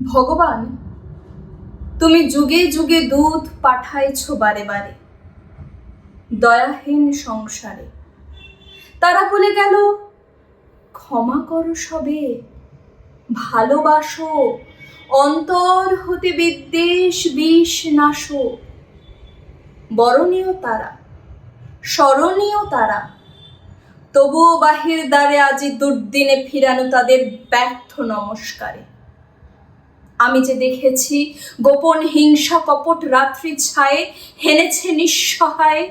ভগবান, তুমি যুগে যুগে দুধ পাঠাইছ বারে বারে, দয়াহীন সংসারে। তারা বলে গেল, ক্ষমা করো সবে, ভালোবাসো, অন্তর হতে বিদ্বেষ বিষ নাশো। বরণীয় তারা, স্মরণীয় তারা, তবুও বাহির দ্বারে আজি দুর্দিনে ফিরানো তাদের ব্যর্থ নমস্কারে। আমি যে দেখেছি গোপন হিংসা কপট রাত্রি ছায়ে হেনেছে নিঃসহায়।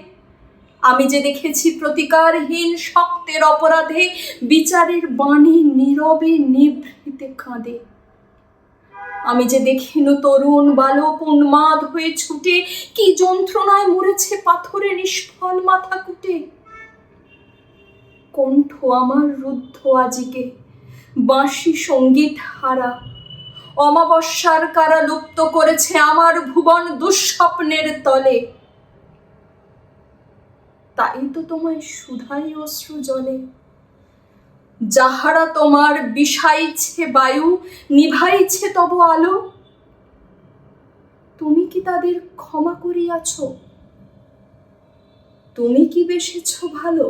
আমি যে দেখেছি প্রতিকারহীন শক্তের অপরাধে বিচারের বাণী নীরবে নিভৃতে কাঁদে। আমি যে দেখিনু তরুণ বালক উন্মাদ হয়ে ছুটে, কি যন্ত্রণায় মরেছে পাথরে নিষ্ফল মাথা কুটে। কণ্ঠ আমার রুদ্ধ আজিকে, বাঁশি সংগীত হারা অমাবস্যার কারা লুপ্ত করেছে আমার ভুবন দুঃস্বপ্নের তলে। তাই তো তোমায় সুধাই অশ্রু জলে। যাহারা তোমার বিষাইছে বায়ু, নিভাইছে তব আলো। তুমি কি তাদের ক্ষমা করিয়াছ? তুমি কি বেসেছ ভালো?